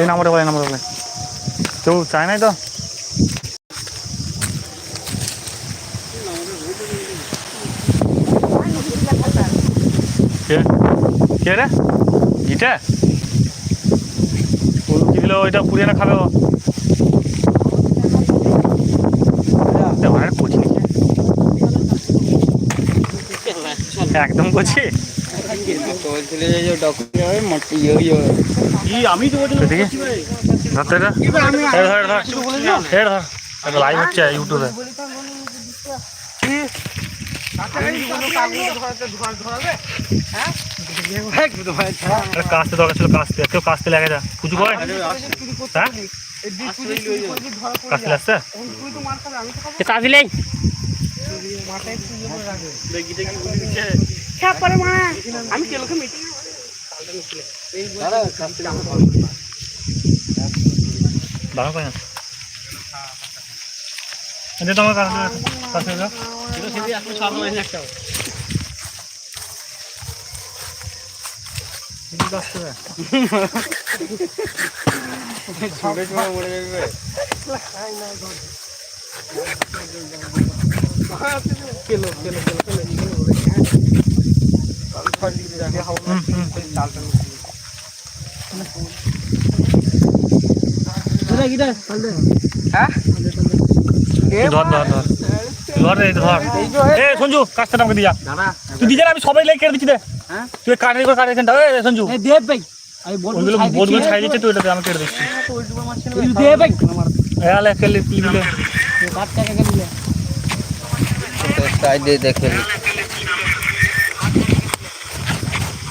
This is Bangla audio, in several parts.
এই নাম্বারে বলে নাম্বারে বলে। কেউ চায় নাই তো? কে? রে? গিটা? ওইটা খাবে একদম কচি? লাইভ হচ্ছে ইউটিউবে কাস্তে দরকার ছিল কাস্তে কেউ কাস্তে লেগে যা। পুজো করে? হ্যাঁ? কাস্তে লাগছে চাপিলেই আমি কেলোকে মিটিং দাঁড়া কই না দে তোমার কাছে কাছে কি ধর এ সঞ্জু কাজটা আমাকে দিয়া তুই দিয়ে যা, আমি সবাই কেটে দিচ্ছি তুই করে কাটে সঞ্জু তুই তুই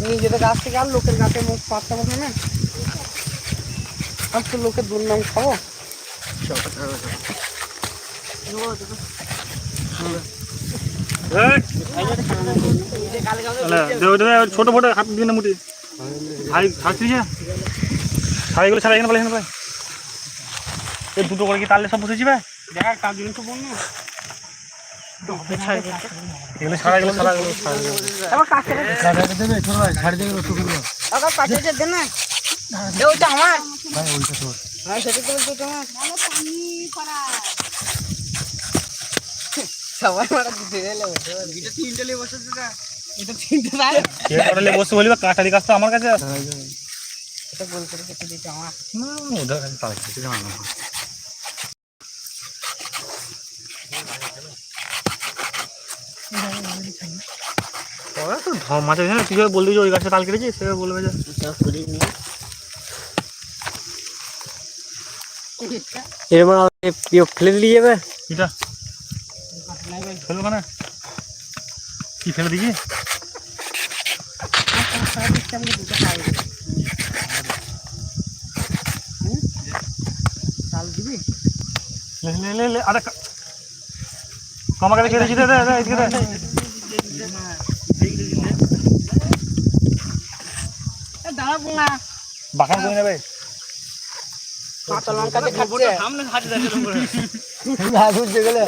নিজেদের গাছ থেকে আর লোকের গাছে মুখ পারবে না। আর তো লোকের দুর্নাম খাব। ছোট ফটো হাত দিয়ে না মুটি ভাই ছাড়া এখানে বলে এখানে দুটো করে কি তাহলে সব বসেছি ভাই দেখা কার জন্য তো এগুলো ছাড়া এগুলো ছাড়া এগুলো আবার কাছে দেবে। ছোট ভাই ছাড়ি দেবে টুকুগুলো আবার কাছে দে না? এ ওটা আমার। হ্যাঁ সেটা তো বলছো তোমার সবাই মারা দিতে গেলে এটা তিনটে লে বসে দিদা এটা তিনটে না। কে কটালে বসে বলি বা কাটারি কাজটা আমার কাছে আছে। এটা বল করে কেটে দিতে আমার। না ওদের কাছে তার কাছে জানা না। ওরা তো তুই যখন বলবি যে ওই গাছে তাল কেটেছিস সে বলবে যে। এরকম প্রিয় ফেলে দিয়ে যাবে? এটা ফেলব না কি ফেলে দিবি? লে লে লে লে আরে কমা কাছে কেটেছি দে দে দে এদিকে দে। দাঁড়াবো না বাখান করে নেবে কাঁচা লঙ্কা দিয়ে খাচ্ছে। সামনে হাঁটি যাচ্ছে আগুন গেলে।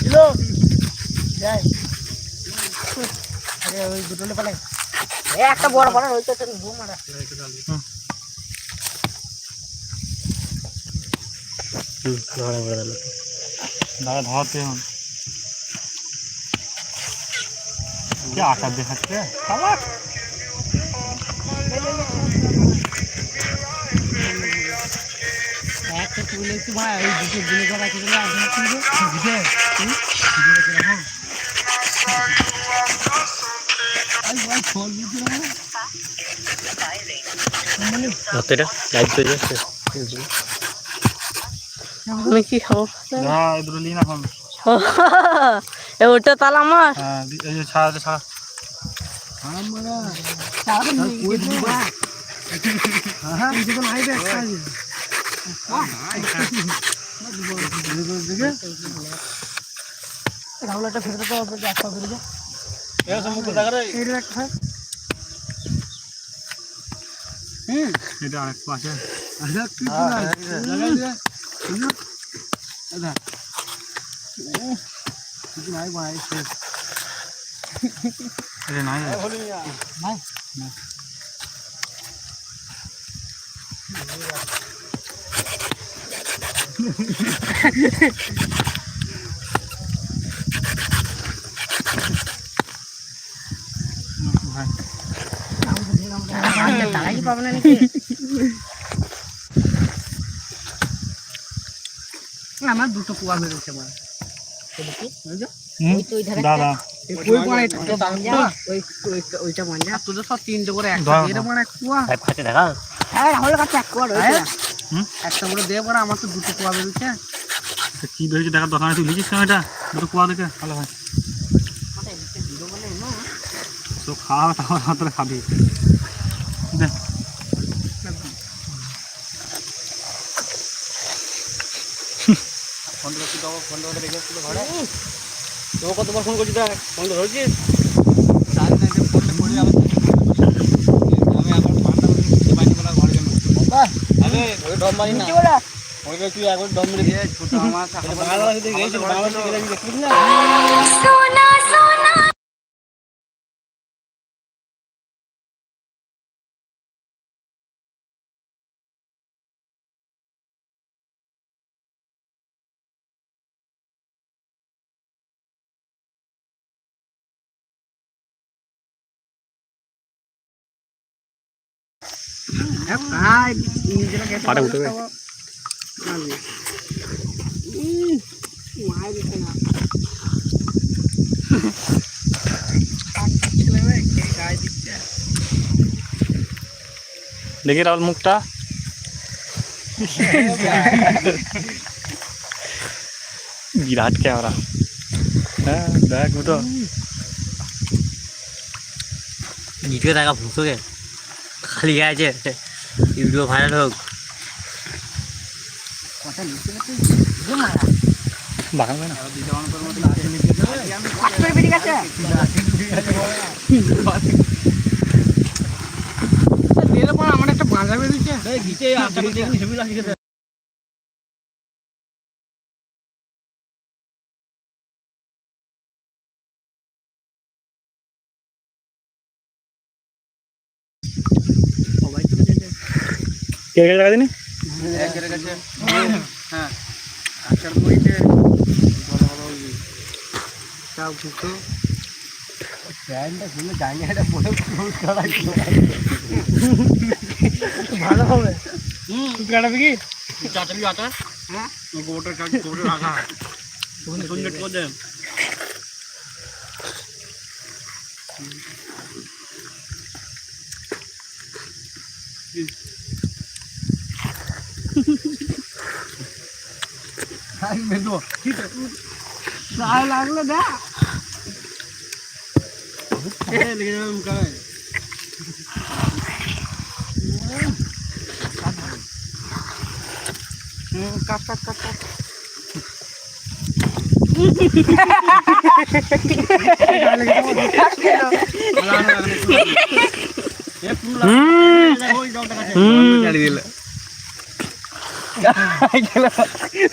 কিলো যাই। আরে ওই দুটো পালে এ একটা বড় বড় হইতে তো ঘুম মারা। ধরা পড়ে গেল দাদা ধরাতে হন কি আকার দেখাচ্ছে? খাবার একটা তুলে একটু ভাই ওই দুটো দিনে করা কি দিলে আগুন তুলবে বুঝে হুম হ্যাঁ আই ভাই ফল দিতে না ধরতে লাইট চলে যাচ্ছে। আমি কি খাব? এই দুটো লিন এখন। ওটা তাহলে আমার। হ্যাঁ এই যে ছাড়া ছাড়া। আমরা তাহলে কই দিবা হ্যাঁ। এই দিকে নাই দেখ রাহুল একটা ফেরত তো একটা ফেরত এর সমুখ দেখা রে এইটা একটা এটা আরেক পাশে আচ্ছা কি লাগাই দে আচ্ছা কিছু নাই ভাই শেষ এটা নাই নাই ভাই তারাই পাবে না নাকি আমার। দুটো কুয়া বেরোচ্ছে দাদা ওই পড়ে ওই ওইটা মঞ্জা? তোদের সব তিনটে করে একটা। দেবো কুয়া দেখা। হ্যাঁ রাহুল কাছে এক কুয়া রয়েছে। হুম? একটা করে দিয়ে পরে আমার তো দুটো কুয়া বেরোচ্ছে কি বেরিয়েছে দেখার দরকার নেই তুই লিখিস কেন এটা? দুটো কুয়া দেখে ভালো হয়। তো খাওয়া তারপর হাতরে খাবি। দে। তো কতবার ফোন করছিস দেখ ফোন ধরছিস আরে ওই ডম মারি না। ওই তুই একবার ডম মেরে ছোট আমার বাংলাদেশে গেছিস বাংলাদেশে গেলে দেখছিস না? পাটা উঠে দেখি রাহুল মুখটা। বিরাট ক্যামেরা। হ্যাঁ দেখ তো ভিডিও দেখা ভুসোকে খালি আছে। ভিডিও ভাইরাল হোক। আমার একটা বাঁধা বেরিয়েছে কে কে জায়গা দিনি হ্যাঁ আচার বইতে বড় বড় ওই তাও দুটো প্যান্টটা খুলে জায়গাটা পরে ফুল করা ভালো হবে হুম তুই কাটাবি কি চাটাবি আটা হ্যাঁ গোবরটা কাট গোবরটা রাখা সুন্দর করে দে আমি মেদো লাগল মুখায় কাট কাট কাট কাট।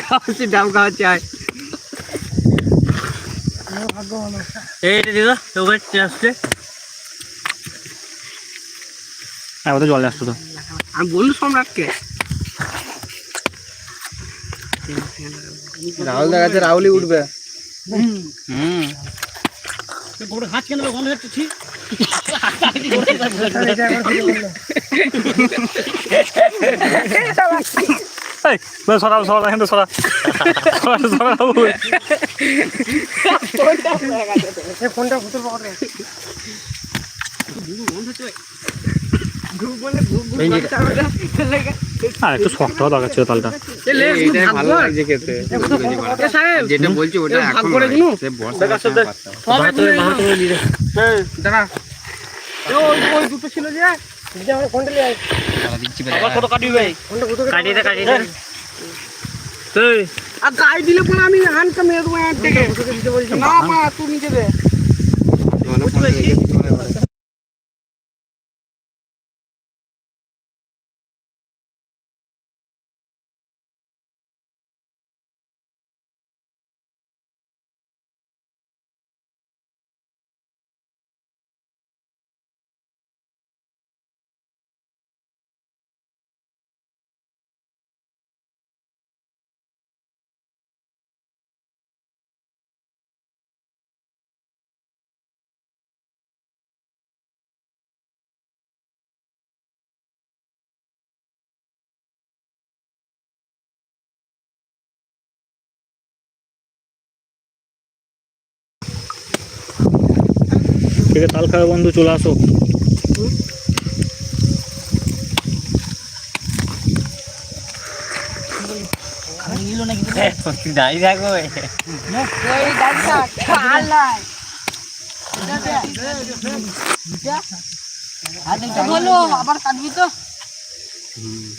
খাওয়াচ্ছি ডাব খাওয়াচ্ছি আয় এইটা দিদা ওকে আসছে হ্যাঁ জল আসতো তো আমি বললু। সম্রাটকে রাহুল দেখা যাচ্ছে রাহুলই উঠবে হুম গোবরটা খাচ্ছে কেন গন্ধ হচ্ছে ঠিক এই বল সরা সরা এখান থেকে সরা। সরা সরা ওই। ফোনটা ভুতুর পকেটে আর একটু শক্ত দরকার ছিল তালটা। যেটা বলছি ওটা এখন। দাঁড়া। ওই ওই দুটো ছিল যে ফোনটা গায়ে দিলে পরে আমি হানটা মেরে দেবো থেকে না মা তুই নিচে দে। ঠিক আছে তাল খাবে বন্ধু চলে আসো। থাকো তো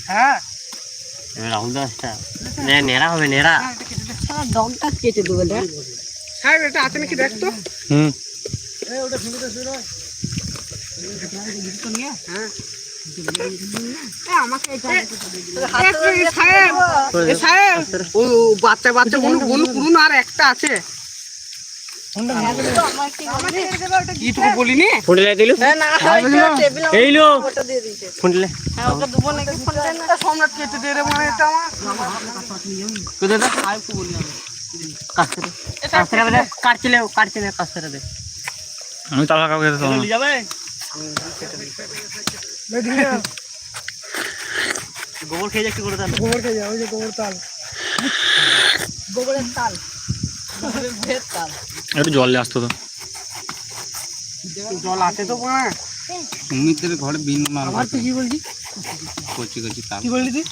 হ্যাঁ রাহুল দাসটা নে নেড়া হবে নেড়া ডগটা কেটে দেবে দেখ। হ্যাঁ এটা আছে নাকি দেখ তো হুম। বাচ্চা বাচ্চা বলু বলু পুরুন আর একটা আছে। এইটুকু বলিনি? ফুটলে দিলু? এই সম্রাট কেটে দে মানে এটা আমার। কাটছিলে দে। আমি তাল খাব খেতে যাবে? গোবর খেয়ে একটু করে দেন গোবর খেয়ে যাও ওই যে গোবর তাল। গোবরের তাল। গোবরের তাল। একটু জল নিয়ে আসতো তো। জল আছে তো মা সুমিতের ঘরে বিন মাল আমার তুই কি বলছি কচি কচি তাল। কি বললি তুই?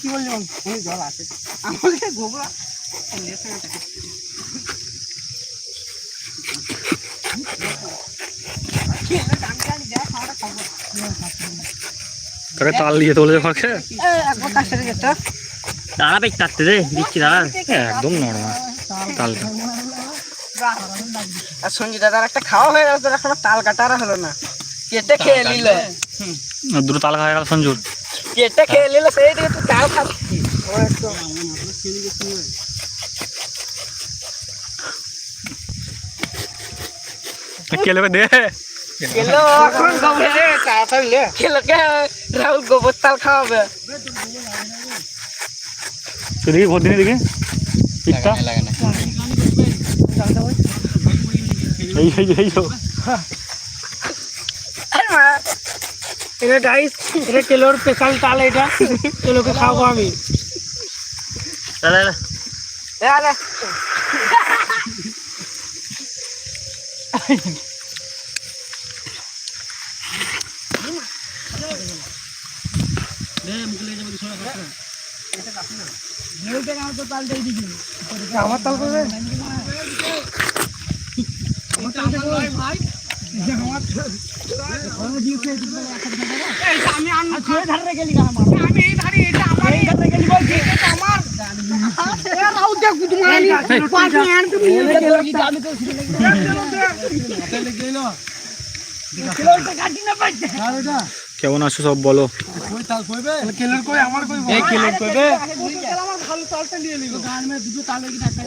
কি বললি বল? জল আছে। আমাকে গোবর তাকে তাল দিয়ে তোলে ফাঁকে একবার কাছে গেছে দাঁড়া বেশ কাটতে দে দিচ্ছি দাঁড়া। একদম নরমাল তালটা। আর সঞ্জিত দাদার একটা খাওয়া হয়ে গেল তোর এখনও তাল কাটার হলো না। কেটে খেয়ে নিল। দুটো তাল খাওয়া গেল সঞ্জুর। কেটে খেয়ে নিল সেই দিকে তুই তাল খাচ্ছি কেলে দে। রাহুল গোবর তাল খাওয়াবে। দিনে দেখি পিঠটা। এই এই এই এটা গাইস এটা কেলোর স্পেশাল তাল এটা। কেলোকে খাওয়াবো আমি। দাঁড়া আরে আমার তাল করবে আমি ধারে গেলি আমি এই ধারে এটা আমার এই ধারে গেলি বলছি এটা আমার রাউ দেখ তোমার আমি পাঁচ মিনিট তুমি আমি তো কেমন আছো সব বলো? কেলের কই? আমার কই এই কেলের কই আমার ভালো তালটা নিয়ে নিল। গান মে দুটো তাল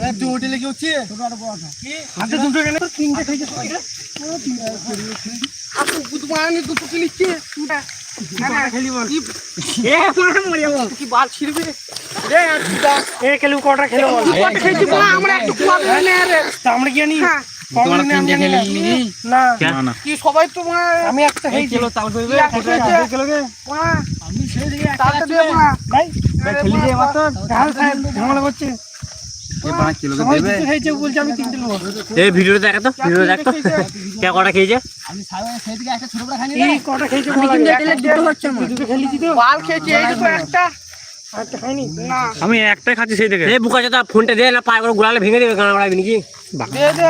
এ তুই হোটেলে কি হচ্ছে ছোট আর বড় কি? হাতে দুটো কেন? তিনটে খাইছে আপু বুধ মারানি দুটো কি নিচ্ছে। দুটা। খেলি বল। এ মারা মরিয়া বল? কি বাল ছিড়বে? রে দুটা। এ কেলু কটা খেলো বল। কটা খেয়েছি বল আমরা একটু কুয়াবে নে রে। আমরা কি জানি তোমার তিনটে খেলে নিলি না। না না। কি সবাই তো আমি একটা তাল খেলি আমি এই ভিডিওটা দেখা তো ভিডিও দেখ তো। কে কটা খেয়েছে? এই কটা খেয়েছে বল দুটো হচ্ছে আমার। দুটো খেলেছি তো। বাল খেয়েছি এই দুটো একটা। একটা খাইনি? না। আমি একটাই খাচ্ছি সেই থেকে এই বুকা ফোনটা দে না পায়ে করে গুলালে ভেঙে দেবে গানা মারাবি নাকি? দে দে।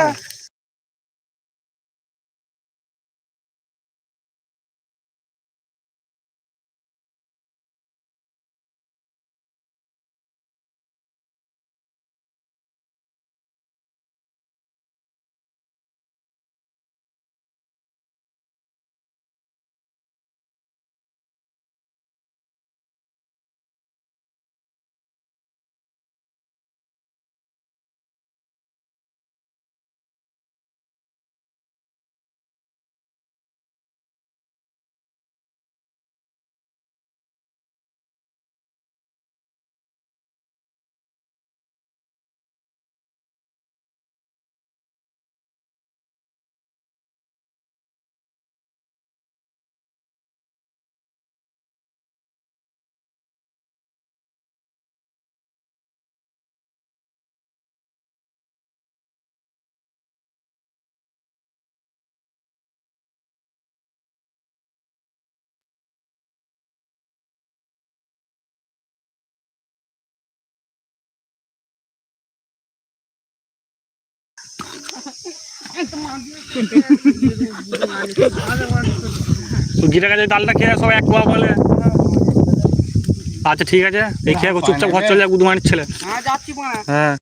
ডালটা খেয়ে সবাই এক বলে। আচ্ছা ঠিক আছে। এই খেয়ে চুপচাপ ঘর চলে যাক গুদমানির ছেলে। হ্যাঁ।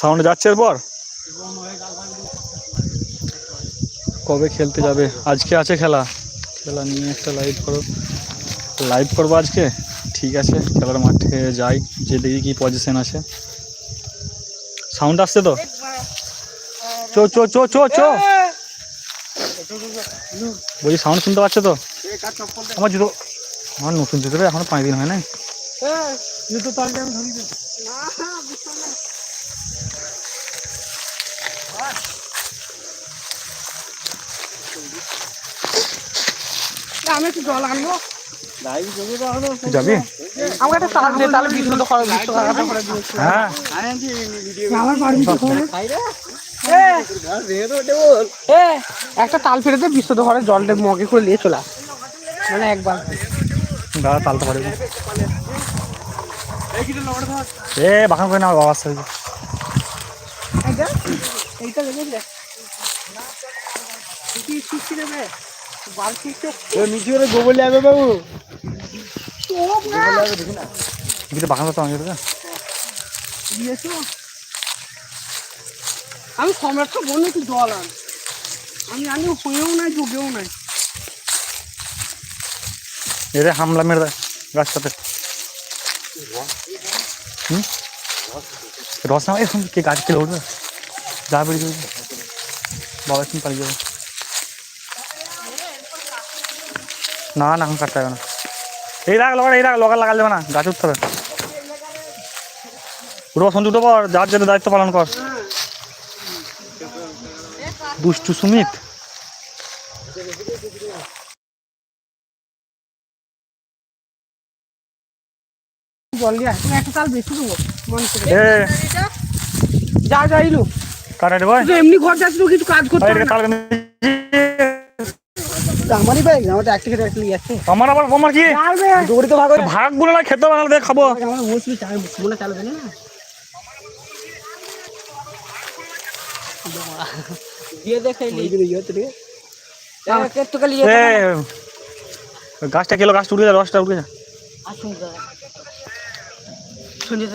সাউন্ড যাচ্ছে এরপর? কবে খেলতে যাবে? আজকে আছে খেলা। খেলা নিয়ে একটা লাইভ করো। লাইভ করব আজকে? ঠিক আছে খেলার মাঠে যাই। যে দেখি কি পজিশন আছে। সাউন্ড আসছে তো? চো চো চো চো চো। বলছি সাউন্ড শুনতে পাচ্ছ তো? আমার জুতো আমার নতুন জুতো এখনও পাঁচ দিন হয় না জুতো আমি ধরি না। আমি একটু জল আনব। যাবি? আমাকে একটা তাল দে তাহলে করে দিয়েছি। হ্যাঁ। আমার বাড়ি একটা তাল ফেলে দে বিশুদ্ধ ঘরে জলটা মগে করে নিয়ে চলে মানে একবার। দাদা তালতে পারবি এ বাখান করে না বাবা আসছে। এইটা এইটা লেগে দে কি শিখছি দেবে? বালতি নিচে করে গোবর লাগবে বাবু। করতে আমাকে দিয়েছ? আমি সম্রাটকে বললে একটু জল আন। আমি জানি হয়েও নাই যোগেও নাই। এরে হামলা মেরে দেয় গাছটাতে। রস না এখন কে গাছ কেলে উঠবে? যা বেরিয়ে যাবে। বাবা এখন পালিয়ে যাবে। না না এখন কাটতে হবে না। এই রাখ লগা এই রাখ লগা লাগাল যাবে না গাছ উঠতে হবে। উঠবো সন্ধে উঠবো আর যার যেটা দায়িত্ব পালন কর। দুষ্টু সুমিত। মন যা যা ইলু কাটা রে ভাই তুই এমনি ঘর যাচ্ছিস তো কিছু কাজ করতে কালকে আমারই ব্যাগ আমার আমার আবার আমার কি? দৌড়ি তো ভাগ করে ভাগ না খেতে খাব। আমার চাল চালাবে না। তো খালি গাছটা খেলো গাছটা উঠে যা রসটা উঠে যা। আসুন শুনে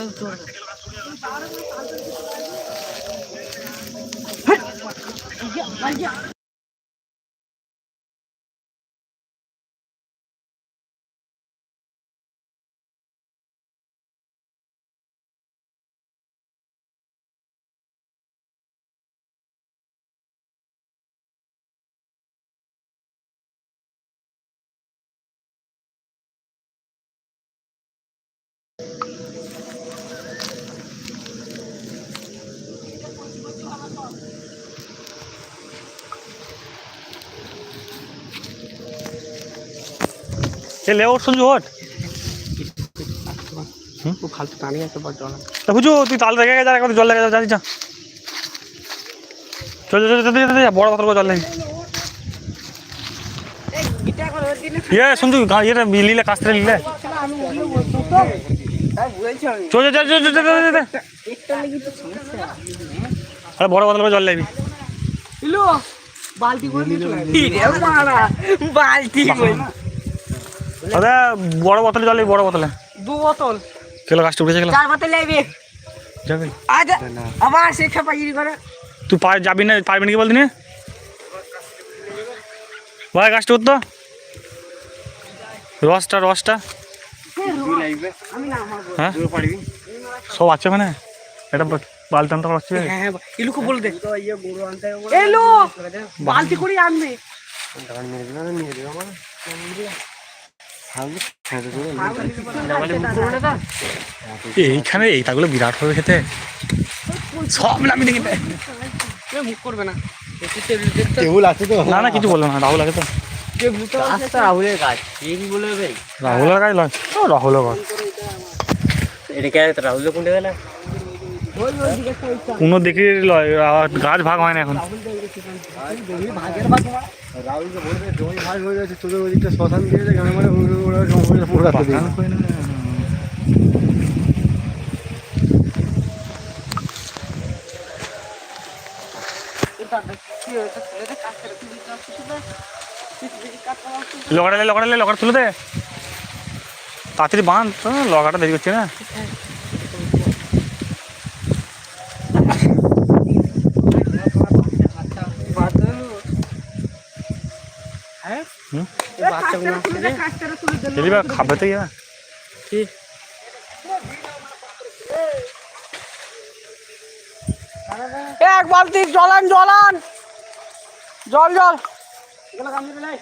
যাই তোর এ লে ওর সঞ্জু ওঠ। খুব ফালতু পানি আছে বড় জল তা বুঝু তুই তাল রেখে যা এখন জল লেগে যা যা চল চল চল চল বড় বোতল জল লেগে এটা ইয়ে সঞ্জু ইয়েটা লিলে থেকে লিলে আরে বড় করে জল দাদা বড় বোতলে জল বড় বোতলে দু বোতল চলো গাছটা উঠেছে লাগবে আজ আবার তুই যাবি না পারবি নাকি বলদিনি ভাই গাছটা উঠতো রসটা রসটা না। হ্যাঁ সব আছে মানে? এটা বালতি আনতে পারছি হ্যাঁ হ্যাঁ ইলুকে বলে দে। এলো! বালতি করে আনবে। এইখানে এইটাগুলো বিরাট হবে খেতে। সব নামি দেখি মুখ করবে না। টেবিল আছে তো? না না কিছু বলল না রাহুল আছে তো। রাহুলের গাছ ভাই রাহুলের রাহুলের কাজ এটা কে রাহুল কোনটা গেলে? দিকে কোনো লয় গাছ ভাগ হয় না এখন। হয়ে। গেছে মানে। কি হয়েছে? লগাটা লে লগড়া লে লগড়া তুলে দে। তাড়াতাড়ি বাঁধ হ্যাঁ, লগাটা দেরি করছে না। খাবে তো ইয়া। কি? এক বালতি জলান জলান জল জল। এগুলো কামড়ে পেলাই